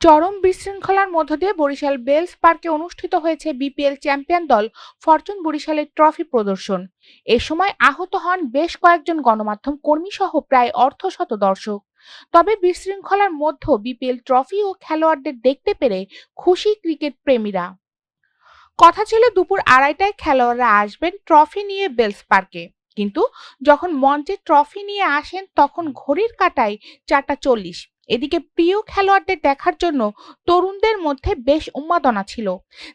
চরম বিশৃঙ্খলার মধ্য দিয়ে বরিশাল বেলস পার্কে অনুষ্ঠিত হয়েছে বিপিএল চ্যাম্পিয়ন দল ফরচুন বরিশালের ট্রফি প্রদর্শন। এ সময় আহত হন বেশ কয়েকজন গণমাধ্যম কর্মী সহ প্রায় অর্ধশত দর্শক। তবে বিশৃঙ্খলার মধ্যে বিপিএল ট্রফি ও খেলোয়াড়দের দেখতে পেরে খুশি ক্রিকেট প্রেমীরা। কথা ছিল দুপুর আড়াইটায় খেলোয়াড়রা আসবেন ট্রফি নিয়ে বেলস পার্কে। কিন্তু যখন মঞ্চে ট্রফি নিয়ে আসেন তখন ঘড়ির কাটায় চারটা চল্লিশ এদিকে প্রিয় খেলোয়াড়দের দেখার জন্য তরুণদের মধ্যে বেশ উন্মাদনা ছিল।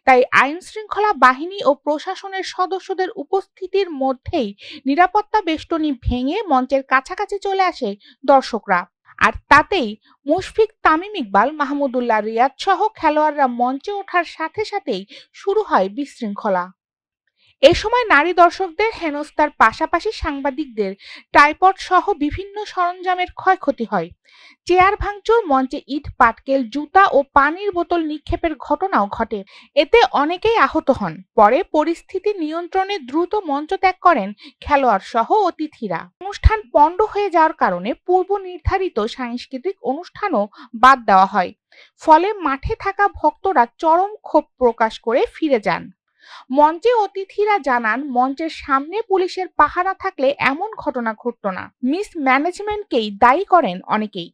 তাই আইন শৃঙ্খলা বাহিনী ও প্রশাসনের সদস্যদের উপস্থিতির মধ্যেই নিরাপত্তা বেষ্টনী ভেঙে মঞ্চের কাছাকাছি চলে আসে দর্শকরা। আর তাতেই মুশফিক তামিম ইকবাল, মাহমুদুল্লাহ রিয়াদ সহ খেলোয়াড়রা মঞ্চে ওঠার সাথে সাথেই শুরু হয় বিশৃঙ্খলা। এ সময় নারী দর্শকদের হেনস্থার পাশাপাশি সাংবাদিকদের টাইপড সহ বিভিন্ন সরঞ্জামের ক্ষয়ক্ষতি হয়। চেয়ার ভাঙচুর, মঞ্চে ইট, পাটকেল, জুতা ও পানির বোতল নিক্ষেপের ঘটনাও ঘটে। এতে অনেকেই আহত হন। পরে পরিস্থিতি নিয়ন্ত্রণে দ্রুত মঞ্চ ত্যাগ করেন খেলোয়াড় সহ অতিথিরা। অনুষ্ঠান পণ্ড হয়ে যাওয়ার কারণে পূর্ব নির্ধারিত সাংস্কৃতিক অনুষ্ঠানও বাদ দেওয়া হয়। ফলে মাঠে থাকা ভক্তরা চরম ক্ষোভ প্রকাশ করে ফিরে যান। মঞ্চে অতিথিরা জানান, মঞ্চের সামনে পুলিশের পাহারা থাকলে এমন ঘটনা ঘটত না। মিস ম্যানেজমেন্টকেই দায়ী করেন অনেকেই।